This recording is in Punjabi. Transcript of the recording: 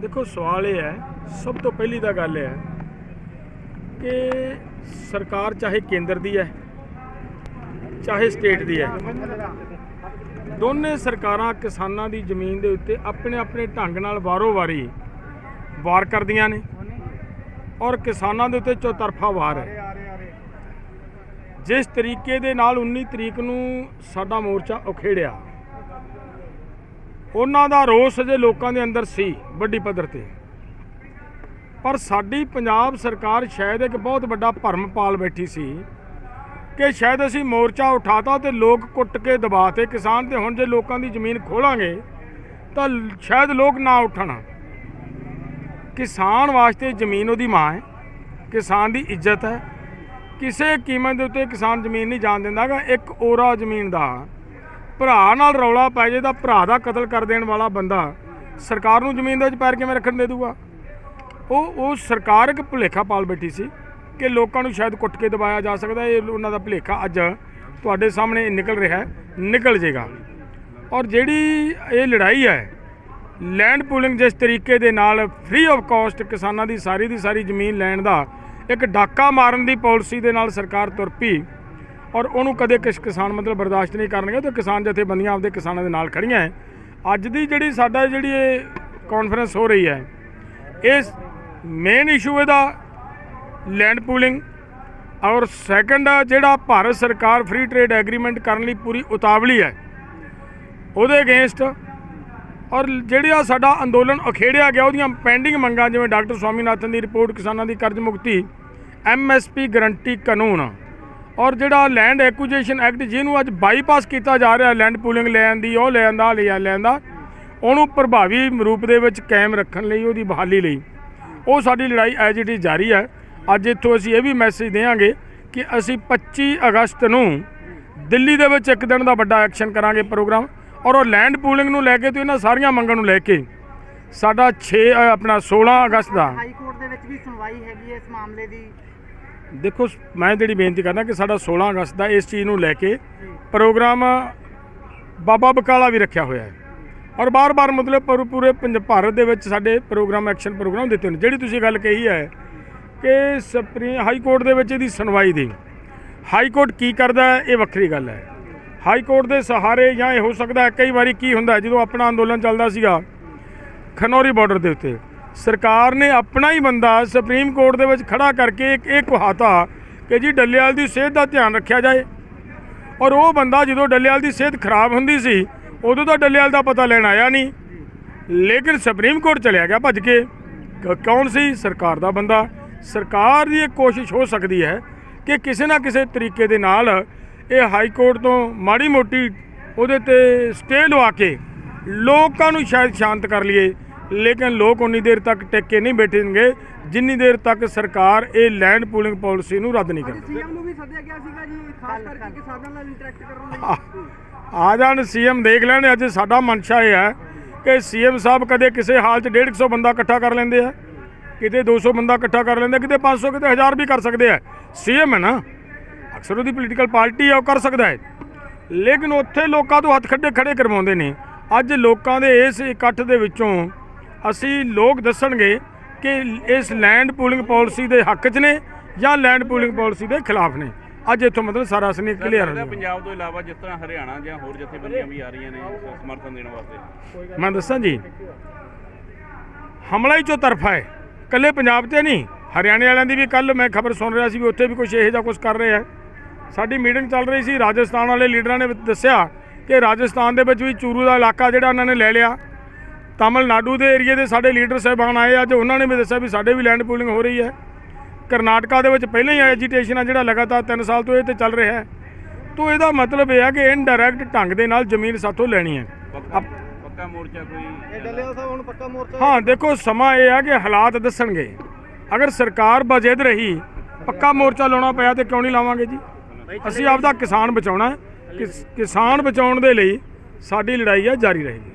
ਦੇਖੋ ਸਵਾਲ ਇਹ ਹੈ, ਸਭ ਤੋਂ ਪਹਿਲੀ ਤਾਂ ਗੱਲ ਇਹ ਹੈ ਕਿ ਸਰਕਾਰ ਚਾਹੇ ਕੇਂਦਰ ਦੀ ਹੈ, ਚਾਹੇ ਸਟੇਟ ਦੀ ਹੈ, ਦੋਨੇ ਸਰਕਾਰਾਂ ਕਿਸਾਨਾਂ ਦੀ ਜ਼ਮੀਨ ਦੇ ਉੱਤੇ ਆਪਣੇ ਆਪਣੇ ਢੰਗ ਨਾਲ ਵਾਰੋ-ਵਾਰੀ ਵਾਰ ਕਰਦੀਆਂ ਨੇ ਔਰ ਕਿਸਾਨਾਂ ਦੇ ਉੱਤੇ ਚੌਤਰਫਾ ਵਾਰ ਹੈ। ਜਿਸ ਤਰੀਕੇ ਦੇ ਨਾਲ 19 ਤਰੀਕ ਨੂੰ ਸਾਡਾ ਮੋਰਚਾ ਉਖੇੜਿਆ ਉਹਨਾਂ ਦਾ ਰੋਸ ਅਜੇ ਲੋਕਾਂ ਦੇ ਅੰਦਰ ਸੀ, ਵੱਡੀ ਪੱਧਰ ਤੇ। ਪਰ ਸਾਡੀ ਪੰਜਾਬ ਸਰਕਾਰ ਸ਼ਾਇਦ ਇੱਕ ਬਹੁਤ ਵੱਡਾ ਭਰਮ ਪਾਲ ਬੈਠੀ ਸੀ ਕਿ ਸ਼ਾਇਦ ਅਸੀਂ ਮੋਰਚਾ ਉਠਾਤਾ ਤੇ ਲੋਕ ਕੁੱਟ ਕੇ ਦਬਾਤੇ। ਕਿਸਾਨ ਤੇ ਹੁਣ ਜੇ ਲੋਕਾਂ ਦੀ ਜ਼ਮੀਨ ਖੋਲਾਂਗੇ, ਤਾਂ ਸ਼ਾਇਦ ਲੋਕ ਨਾ ਉੱਠਣ। ਕਿਸਾਨ ਵਾਸਤੇ ਜ਼ਮੀਨ ਉਹਦੀ ਮਾਂ ਹੈ, ਕਿਸਾਨ ਦੀ ਇੱਜ਼ਤ ਹੈ। ਕਿਸੇ ਕੀਮਤ ਦੇ ਉੱਤੇ ਕਿਸਾਨ ਜ਼ਮੀਨ ਨਹੀਂ ਜਾਣ ਦਿੰਦਾਗਾ ਇੱਕ ਓਰਾ ਜ਼ਮੀਨ ਦਾ ਭਰਾ ਨਾਲ ਰੌਲਾ ਪੈ ਜੇ ਤਾਂ ਭਰਾ ਦਾ ਕਤਲ ਕਰ ਦੇਣ ਵਾਲਾ ਬੰਦਾ ਸਰਕਾਰ ਨੂੰ ਜ਼ਮੀਨ ਦੇ ਵਿੱਚ ਪੈਰ ਕਿਵੇਂ ਰੱਖਣ ਦੇ ਦੂਗਾ? ਉਹ ਉਹ ਸਰਕਾਰ ਇੱਕ ਭੁਲੇਖਾ ਪਾਲ ਬੈਠੀ ਸੀ ਕਿ ਲੋਕਾਂ ਨੂੰ ਸ਼ਾਇਦ ਕੁੱਟ ਕੇ ਦਬਾਇਆ ਜਾ ਸਕਦਾ ਇਹ ਉਹਨਾਂ ਦਾ ਭੁਲੇਖਾ ਅੱਜ ਤੁਹਾਡੇ ਸਾਹਮਣੇ ਨਿਕਲ ਰਿਹਾ ਨਿਕਲ ਜੇਗਾ। ਔਰ ਜਿਹੜੀ ਇਹ ਲੜਾਈ ਹੈ ਲੈਂਡ ਪੂਲਿੰਗ ਜਿਸ ਤਰੀਕੇ ਦੇ ਨਾਲ ਫ੍ਰੀ ਆਫ ਕਾਸਟ ਕਿਸਾਨਾਂ ਦੀ ਸਾਰੀ ਦੀ ਸਾਰੀ ਜ਼ਮੀਨ ਲੈਣ ਦਾ ਇੱਕ ਡਾਕਾ ਮਾਰਨ ਦੀ ਪਾਲਿਸੀ ਦੇ ਨਾਲ ਸਰਕਾਰ ਤੁਰ ਪਈ। ਔਰ ਉਹਨੂੰ ਕਦੇ ਕਿਸ ਕਿਸਾਨ ਮਤਲਬ ਬਰਦਾਸ਼ਤ ਨਹੀਂ ਕਰਨਗੇ ਤੇ ਕਿਸਾਨ ਜਥੇਬੰਦੀਆਂ ਆਪਦੇ ਕਿਸਾਨਾਂ ਦੇ ਨਾਲ ਖੜੀਆਂ ਹੈ। ਅੱਜ ਦੀ ਜਿਹੜੀ ਸਾਡਾ ਜਿਹੜੀ ਇਹ ਕਾਨਫਰੰਸ ਹੋ ਰਹੀ ਹੈ, ਇਸ ਮੇਨ ਇਸ਼ੂ ਇਹਦਾ ਲੈਂਡ ਪੂਲਿੰਗ ਔਰ ਸੈਕੰਡ ਜਿਹੜਾ ਭਾਰਤ ਸਰਕਾਰ ਫ੍ਰੀ ਟ੍ਰੇਡ ਐਗਰੀਮੈਂਟ ਕਰਨ ਲਈ ਪੂਰੀ ਉਤਾਵਲੀ ਹੈ, ਉਹਦੇ ਅਗੇਂਸਟ ਔਰ ਜਿਹੜੀ ਆ ਸਾਡਾ ਅੰਦੋਲਨ ਅਖੇੜਿਆ ਗਿਆ, ਉਹਦੀਆਂ ਪੈਂਡਿੰਗ ਮੰਗਾਂ ਜਿਵੇਂ ਡਾਕਟਰ ਸਵਾਮੀਨਾਥਨ ਦੀ ਰਿਪੋਰਟ ਕਿਸਾਨਾਂ ਦੀ ਕਰਜ਼ ਮੁਕਤੀ ਐਮਐਸਪੀ ਗਰੰਟੀ ਕਾਨੂੰਨ ਔਰ ਜਿਹੜਾ ਲੈਂਡ ਐਕੁਜੀਸ਼ਨ ਐਕਟ ਜਿਹਨੂੰ ਅੱਜ ਬਾਈਪਾਸ ਕੀਤਾ ਜਾ ਰਿਹਾ ਲੈਂਡ ਪੂਲਿੰਗ ਲੈਣ ਦੀ, ਉਹ ਲੈਣ ਦਾ ਲਿਆ ਲੈਣ ਦਾ, ਉਹਨੂੰ ਪ੍ਰਭਾਵੀ ਰੂਪ ਦੇ ਵਿੱਚ ਕਾਇਮ ਰੱਖਣ ਲਈ, ਉਹਦੀ ਬਹਾਲੀ ਲਈ, ਉਹ ਸਾਡੀ ਲੜਾਈ ਐਜ ਇਟ ਇਜ਼ ਜਾਰੀ ਹੈ। ਅੱਜ ਇੱਥੋਂ ਅਸੀਂ ਇਹ ਵੀ ਮੈਸੇਜ ਦੇਵਾਂਗੇ ਕਿ ਅਸੀਂ 25 ਅਗਸਤ ਨੂੰ ਦਿੱਲੀ ਦੇ ਵਿੱਚ ਇੱਕ ਦਿਨ ਦਾ ਵੱਡਾ ਐਕਸ਼ਨ ਕਰਾਂਗੇ ਪ੍ਰੋਗਰਾਮ ਔਰ ਉਹ ਲੈਂਡ ਪੂਲਿੰਗ ਨੂੰ ਲੈ ਕੇ ਤੇ ਇਹਨਾਂ ਸਾਰੀਆਂ ਮੰਗਾਂ ਨੂੰ ਲੈ ਕੇ ਸਾਡਾ 6 ਆਪਣਾ 16 ਅਗਸਤ ਦਾ ਹਾਈ ਕੋਰਟ ਦੇ ਵਿੱਚ ਵੀ ਸੁਣਵਾਈ ਹੈਗੀ ਇਸ ਮਾਮਲੇ ਦੀ। ਦੇਖੋ ਸ- ਮੈਂ ਜਿਹੜੀ ਬੇਨਤੀ ਕਰਦਾ ਕਿ ਸਾਡਾ 16 ਅਗਸਤ ਦਾ ਇਸ ਚੀਜ਼ ਨੂੰ ਲੈ ਕੇ ਪ੍ਰੋਗਰਾਮ ਬਾਬਾ ਬਕਾਲਾ ਵੀ ਰੱਖਿਆ ਹੋਇਆ ਹੈ। ਔਰ ਬਾਰ-ਬਾਰ ਮਤਲਬ ਪੂਰੇ- ਪੂਰੇ ਪੰਜ ਭਾਰਤ ਦੇ ਵਿੱਚ ਸਾਡੇ ਪ੍ਰੋਗਰਾਮ, ਐਕਸ਼ਨ ਪ੍ਰੋਗਰਾਮ ਦਿੱਤੇ ਨੇ। ਜਿਹੜੀ ਤੁਸੀਂ ਗੱਲ ਕਹੀ ਹੈ ਕਿ ਸੁਪਰੀਮ ਹਾਈ ਕੋਰਟ ਦੇ ਵਿੱਚ ਇਹਦੀ ਸੁਣਵਾਈ ਦੀ। ਹਾਈ ਕੋਰਟ ਕੀ ਕਰਦਾ ਇਹ ਵੱਖਰੀ ਗੱਲ ਹੈ। ਹਾਈ ਕੋਰਟ ਦੇ ਸਹਾਰੇ ਜਾਂ ਇਹ ਹੋ ਸਕਦਾ ਕਈ ਵਾਰੀ ਕੀ ਹੁੰਦਾ ਜਦੋਂ ਆਪਣਾ ਅੰਦੋਲਨ ਚੱਲਦਾ ਸੀਗਾ ਖਨੌਰੀ ਬਾਰਡਰ ਦੇ ਉੱਤੇ ਸਰਕਾਰ ਨੇ ਆਪਣਾ ਹੀ ਬੰਦਾ ਸੁਪਰੀਮ ਕੋਰਟ ਦੇ ਵਿੱਚ ਖੜਾ ਕਰਕੇ ਇੱਕ ਇਹ ਕਹਾਤਾ ਕਿ ਜੀ ਡੱਲੇਵਾਲ ਦੀ ਸਿਹਤ ਦਾ ਧਿਆਨ ਰੱਖਿਆ ਜਾਏ। ਔਰ ਉਹ ਬੰਦਾ ਜਦੋਂ ਡੱਲੇਵਾਲ ਦੀ ਸਿਹਤ ਖਰਾਬ ਹੁੰਦੀ ਸੀ, ਉਦੋਂ ਤਾਂ ਡੱਲੇਵਾਲ ਦਾ ਪਤਾ ਲੈਣ ਆਇਆ ਨਹੀਂ। ਲੇਕਿਨ ਸੁਪਰੀਮ ਕੋਰਟ ਚਲਿਆ ਗਿਆ ਭੱਜ ਕੇ। ਕੌਣ ਸੀ? ਸਰਕਾਰ ਦਾ ਬੰਦਾ। ਸਰਕਾਰ ਦੀ ਇਹ ਕੋਸ਼ਿਸ਼ ਹੋ ਸਕਦੀ ਹੈ ਕਿ ਕਿਸੇ ਨਾ ਕਿਸੇ ਤਰੀਕੇ ਦੇ ਨਾਲ ਇਹ ਹਾਈ ਕੋਰਟ ਤੋਂ ਮਾੜੀ ਮੋਟੀ ਉਹਦੇ ਤੇ ਸਟੇ ਲਵਾ ਕੇ ਲੋਕਾਂ ਨੂੰ ਸ਼ਾਇਦ ਸ਼ਾਂਤ ਕਰ ਲਈਏ। ਲੇਕਿਨ ਲੋਕ ਉਨੀ ਦੇਰ ਤੱਕ ਟਿਕ ਕੇ ਨਹੀਂ ਬੈਠਣਗੇ। ਜਿੰਨੀ ਦੇਰ ਤੱਕ ਸਰਕਾਰ ਇਹ ਲੈਂਡ ਪੂਲਿੰਗ ਪਾਲਿਸੀ ਨੂੰ ਰੱਦ ਨਹੀਂ ਕਰਦੀ। ਸੀਐਮ ਨੂੰ ਵੀ ਸੱਦਿਆ ਗਿਆ ਸੀਗਾ ਜੀ ਖਾਸ ਕਰਕੇ ਕਿਸਾਨਾਂ ਨਾਲ ਇੰਟਰੈਕਟ ਕਰਨ ਲਈ। ਆ- ਆ ਜਾਣ ਸੀਐਮ ਦੇਖ ਲੈਣ ਅੱਜ ਸਾਡਾ ਮਨਸ਼ਾ ਇਹ ਹੈ ਕਿ ਸੀਐਮ ਸਾਹਿਬ ਕਦੇ ਕਿਸੇ ਹਾਲ 'ਚ 150 ਬੰਦਾ ਇਕੱਠਾ ਕਰ ਲੈਂਦੇ ਆ। ਕਿਤੇ 200 ਬੰਦਾ ਇਕੱਠਾ ਕਰ ਲੈਂਦੇ ਕਿਤੇ 500 ਕਿਤੇ 1000 ਵੀ ਕਰ ਸਕਦੇ ਆ। ਸੀਐਮ ਹੈ ਨਾ ਅਕਸਰ ਉਹਦੀ ਪੋਲੀਟੀਕਲ ਪਾਰਟੀ ਆ ਉਹ ਕਰ ਸਕਦਾ ਹੈ। ਲੇਕਿਨ ਉੱਥੇ ਲੋਕਾਂ ਤੋਂ ਹੱਥ ਖੱਡੇ ਖੜੇ ਕਰਵਾਉਂਦੇ ਨੇ। ਅੱਜ ਲੋਕਾਂ ਦੇ ਇਸ ਇਕੱਠ ਦੇ ਵਿੱਚੋਂ ਅਸੀਂ ਲੋਕ ਦੱਸਣਗੇ ਕਿ ਇਸ ਲੈਂਡ ਪੂਲਿੰਗ ਪਾਲਿਸੀ ਦੇ ਹੱਕ 'ਚ ਨੇ ਜਾਂ ਲੈਂਡ ਪੂਲਿੰਗ ਪਾਲਿਸੀ ਦੇ ਖਿਲਾਫ ਨੇ। ਅੱਜ ਇੱਥੋਂ ਮਤਲਬ ਸਾਰਾ ਅਸਲੀ ਕਲੀਅਰ ਹੋ ਜਾਊਗਾ ਪੰਜਾਬ ਤੋਂ ਇਲਾਵਾ ਜਿਸ ਤਰ੍ਹਾਂ ਹਰਿਆਣਾ ਜਾਂ ਹੋਰ ਜਥੇਬੰਦੀਆਂ ਵੀ ਆ ਰਹੀਆਂ ਨੇ ਸਮਰਥਨ ਦੇਣ ਵਾਸਤੇ। ਮੈਂ ਦੱਸਾਂ ਜੀ ਹਮਲਾ ਹੀ ਚੋ ਤਰਫਾ ਹੈ। ਕੱਲੇ ਪੰਜਾਬ ਤੇ ਨਹੀਂ ਹਰਿਆਣੇ ਵਾਲਿਆਂ ਦੀ ਵੀ ਕੱਲ ਮੈਂ ਖਬਰ ਸੁਣ ਰਿਹਾ ਸੀ ਵੀ ਉੱਥੇ ਵੀ ਕੁਝ ਇਹੋ ਜਿਹਾ ਕੁਝ ਕਰ ਰਹੇ ਆ। ਸਾਡੀ ਮੀਟਿੰਗ ਚੱਲ ਰਹੀ ਸੀ ਰਾਜਸਥਾਨ ਵਾਲੇ ਲੀਡਰਾਂ ਨੇ ਦੱਸਿਆ ਕਿ ਰਾਜਸਥਾਨ ਦੇ ਵਿੱਚ ਵੀ ਚੂਰੂ ਦਾ ਇਲਾਕਾ ਜਿਹੜਾ ਉਹਨਾਂ ਨੇ ਲੈ ਲਿਆ। ਤਾਮਿਲਨਾਡੂ ਦੇ ਏਰੀਏ ਦੇ ਸਾਡੇ ਲੀਡਰ ਸਾਹਿਬਾਨ ਆਏ ਅੱਜ ਉਹਨਾਂ ਨੇ ਵੀ ਦੱਸਿਆ ਵੀ ਸਾਡੇ ਵੀ ਲੈਂਡ ਪੂਲਿੰਗ ਹੋ ਰਹੀ ਹੈ। ਕਰਨਾਟਕਾ ਦੇ ਵਿੱਚ ਪਹਿਲਾਂ ਹੀ ਐਜੀਟੇਸ਼ਨ ਆ ਜਿਹੜਾ ਲਗਾਤਾਰ 3 ਸਾਲ ਤੋਂ ਇਹ ਤੇ ਚੱਲ ਰਿਹਾ ਹੈ। ਤੋਂ ਇਹਦਾ ਮਤਲਬ ਇਹ ਹੈ ਕਿ ਇਨਡਾਇਰੈਕਟ ਢੰਗ ਦੇ ਨਾਲ ਜ਼ਮੀਨ ਸਾਥੋਂ ਲੈਣੀ ਹੈ। ਪੱਕਾ ਮੋਰਚਾ ਕੋਈ ਇਹ ਡੱਲੇਵਾਲ ਸਾਹਿਬ ਹੁਣ ਪੱਕਾ ਮੋਰਚਾ? ਹਾਂ ਦੇਖੋ ਸਮਾਂ ਇਹ ਆ ਕਿ ਹਾਲਾਤ ਦੱਸਣਗੇ। ਅਗਰ ਸਰਕਾਰ ਬਜੇਦ ਰਹੀ ਪੱਕਾ ਮੋਰਚਾ ਲਾਉਣਾ ਪਿਆ ਤੇ ਕਿਉਂ ਨਹੀਂ ਲਾਵਾਂਗੇ ਜੀ? ਅਸੀਂ ਆਪਦਾ ਕਿਸਾਨ ਬਚਾਉਣਾ ਕਿਸਾਨ ਬਚਾਉਣ ਦੇ ਲਈ ਸਾਡੀ ਲੜਾਈ ਆ ਜਾਰੀ ਰਹੇਗੀ।